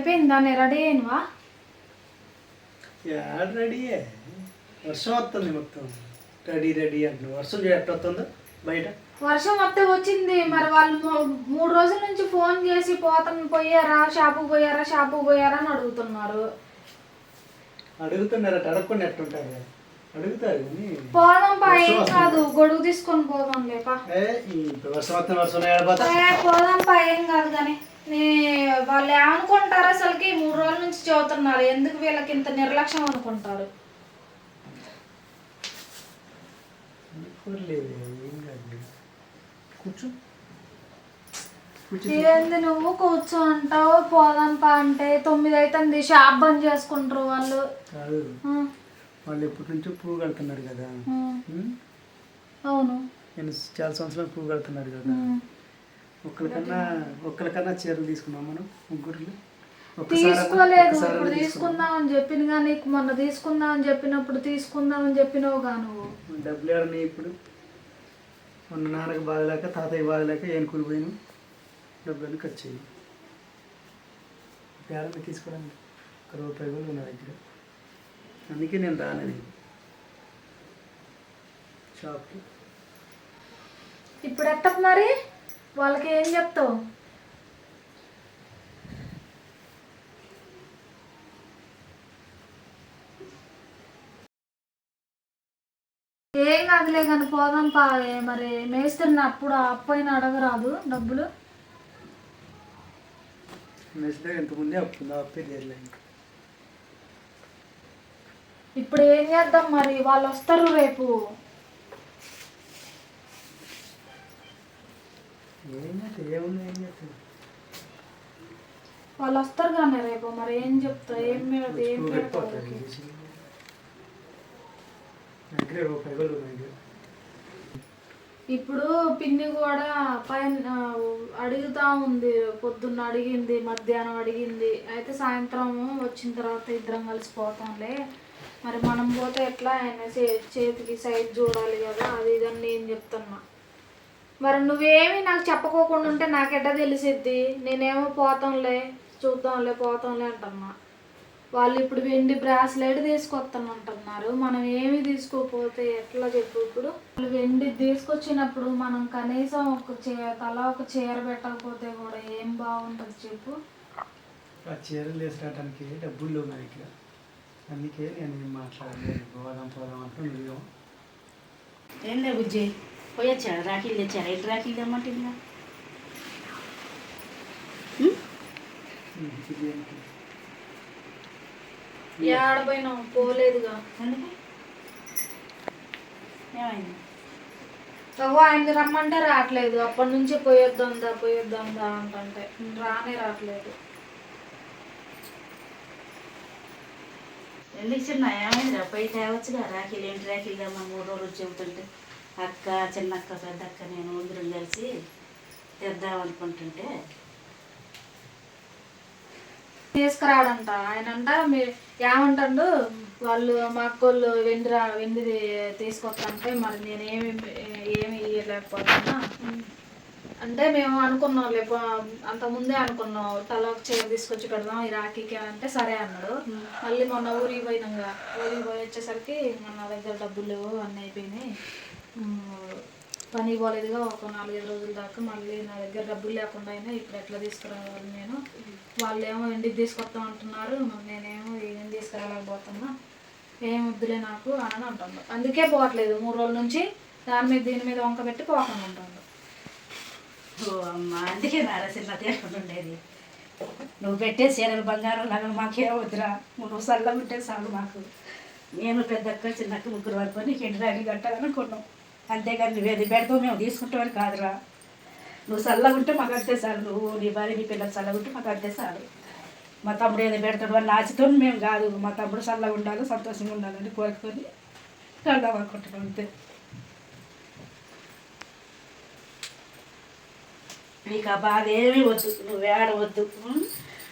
అయిపోయిందా నేను రెడీ అయినవా యాడ రెడీయే వర్షం వస్తుంది మొత్తం. రెడీ రెడీ అంటున్నావు వర్షం ఎట్లా వస్తుందో? బయట. వర్షం వస్తే వచ్చింది. మరి వాళ్ళు మూడు రోజుల నుంచి ఫోన్ చేసి పోతాం పోయారా షాపుకి పోయారా షాపుకి పోయారా అని అడుగుతున్నారు. అడుగుతున్నారట. అడగకుండా ఎట్లుంటారు కదా అడుగుతారు పోదాం పా ఏం కాదు. గొడుగు తీసుకొని పోదాం లేపా వర్షం వస్తుంది వర్షం పోదాం పా ఏం కాదు కానీ. వాళ్ళు ఏమనుకుంటారు అసలుకి? మూడు రోజుల నుంచి చదువుతున్నారు. ఎందుకు వీళ్ళకి ఇంత నిర్లక్ష్యం అనుకుంటారు? ఏంది నువ్వు? కూర్చో అంటావు. పోదాం పా అంటే తొమ్మిది అవుతుంది షాప్ బంద్ చేసుకుంటారు వాళ్ళు. వాళ్ళు ఎప్పటి నుంచో పువ్వు కడుతున్నారు కదా? అవును. నేను చాలా సంవత్సరాలు పువ్వు కడుతున్నారు కదా. ఒక్కరికన్నా ఒక్కరికన్నా చీరలు తీసుకున్నాం మనం ముగ్గురు తీసుకోలేదు ఇప్పుడు తీసుకుందాం. అని చెప్పింది నీకు మొన్న తీసుకుందాం అని చెప్పినప్పుడు తీసుకుందాం అని చెప్పినావుగా నువ్వు. డబ్బులు ఏడని ఇప్పుడు? మొన్న నాన్నకి బాగలేక తాతయ్య బాగలేక ఏనుకుని పోయాను డబ్బులన్నీ ఖర్చు అయ్యి పేడని తీసుకోవడానికి ఒక రూపాయి కూడా నా దగ్గర. అందుకే నేను రాలేదు. షాప్కి. ఇప్పుడు ఎట్ట మరి? వాళ్ళకి ఏం చెప్తావు? ఏం కాదులే కానీ పోదాం పా మరి మేస్త్రిని అప్పుడు అప్పైన అడగరాదు డబ్బులు. ఇంతకుముందే అప్పే ఇంకా. ఇప్పుడు ఏం చేద్దాం మరి? వాళ్ళు వస్తారు రేపు ఏం చేస్తే ఏముంది ఏం చేస్తుంది వాళ్ళు వస్తారు కానీ రేపు మరి ఏం చెప్తావు ఏం ఏం. ఇప్పుడు పిన్ని కూడా పైన అడుగుతా ఉంది. పొద్దున్న అడిగింది మధ్యాహ్నం అడిగింది. అయితే సాయంత్రం వచ్చిన తర్వాత ఇద్దరం కలిసి పోతాంలే. మరి మనం పోతే ఎట్లా ఆయన చేతికి సైజ్ చూడాలి కదా అది ఇది అని నేను చెప్తున్నా. మరి నువ్వేమి నాకు చెప్పకోకుండా ఉంటే నాకెట్టా తెలిసిద్ది? నేనేమో పోతాంలే చూద్దాంలే పోతాంలే అంటున్నా. వాళ్ళు ఇప్పుడు వెండి బ్రాస్లెట్ తీసుకొస్తానంటున్నారు. మనం ఏమి తీసుకోకపోతే ఎట్లా చెప్పు ఇప్పుడు? వాళ్ళు వెండి తీసుకొచ్చినప్పుడు మనం కనీసం ఒక చీర తల ఒక చీర పెట్టకపోతే కూడా ఏం బాగుంటుంది చెప్పు? ఆ చీరలు వేసుకోవడానికి డబ్బులు లేవు నా దగ్గర అందుకే నేను ఏం మాట్లాడలేదు. పోదాం పోదాం అంటే ఏం లే బుజ్జి? పోయొచ్చాడు రాఖీలు తెచ్చారా ఎటు రాఖీలు తెమ్మంటే ఇంకా బిర్యానీకి ఏడపోయినాం పోలేదుగా ఏమైంది ఓహో ఆయన రమ్మంటే రావట్లేదు అప్పటి నుంచి పోయొద్దాందా పోయొద్దాందా అంటుంటే. రానే రావట్లేదు. ఎందుకు చిన్న ఏమైందిరా? పోయి తేవచ్చుగా రాఖీలు ఏంటి? రాఖీలు మూడు రోజులు చెబుతుంటే. అక్క చిన్నక్క పెద్దక్క నేను ముగ్గురం కలిసి తెద్దాం అనుకుంటుంటే. తీసుకురాడంట. ఆయన అంట మీరు ఏమంటాడు? వాళ్ళు మా అక్కోళ్ళు వెండి రా వెండిది తీసుకొస్తాంటే మరి నేనేమి ఏమి ఇవ్వలేకపోతున్నా అంటే మేము అనుకున్నాం లేపో అంత ముందే అనుకున్నాం. తలకు చీర తీసుకొచ్చి పెడదాం ఈ రాఖీకి అంటే సరే అన్నాడు. మళ్ళీ మొన్న ఊరికి పోయినాక ఊరికి పోయి వచ్చేసరికి మన దగ్గర డబ్బులు లేవు అన్నీ అయిపోయినాయి. పని పోలేదుగా ఒక నాలుగైదు రోజుల దాకా మళ్ళీ నా దగ్గర డబ్బులు లేకుండా అయినా ఇప్పుడు ఎట్లా తీసుకురావాలి నేను? వాళ్ళేమో ఇంటికి తీసుకొస్తాం అంటున్నారు నేనేమో ఏం తీసుకురాలేకపోతున్నా ఏం వద్దులే నాకు అని అంటున్నాడు అందుకే పోవట్లేదు మూడు రోజుల నుంచి దాని మీద దీని మీద వంక పెట్టి పోకుండా ఉంటాడు ఓ అమ్మ అందుకే నారా చిన్న ఉండేది. నువ్వు పెట్టే చీరలు బంగారం నగలు మాకే వద్దురా. నువ్వు సల్లం ఉంటే చాలు మాకు. నేను పెద్దక్క చిన్నక్క ముగ్గురు వరకు నీకు ఎండు రాగి కట్టాలనుకున్నావు అంతేగాని ఏది పెడతావు మేము తీసుకుంటామని కాదురా. నువ్వు చల్లగుంటే మాకు అంతే చాలు నువ్వు నీ భార్య నీ పిల్లలు చల్లగా ఉంటే మాకు అంతే చాలు. మా తమ్ముడు ఏదో పెడతాడు అని ఆశతో మేము కాదు మా తమ్ముడు చల్లగా ఉండాలి సంతోషంగా ఉండాలని కోరుకొని కడదాం అనుకుంటున్నాం అంతే. నీకు ఆ బాధ ఏమీ వద్దు నువ్వు ఏడవద్దు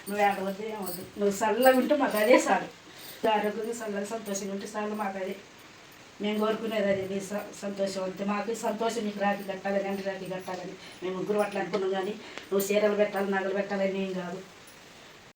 నువ్వు ఏడవద్దు ఏమవద్దు నువ్వు చల్లగా ఉంటే మాకు అదే చాలు. ఆరోగ్యంగా చల్లగా సంతోషంగా ఉంటే చాలు మాకు అదే. మేము కోరుకునేది అది. నీ స- సంతోషం అంతే. మాకు సంతోషం నీకు రాఖీ కట్టాలని ఎండు రాఖీ కట్టాలని. మేము ముగ్గురు అట్లా అనుకున్నాం కానీ నువ్వు చీరలు పెట్టాలి నగలు పెట్టాలని ఏం కాదు.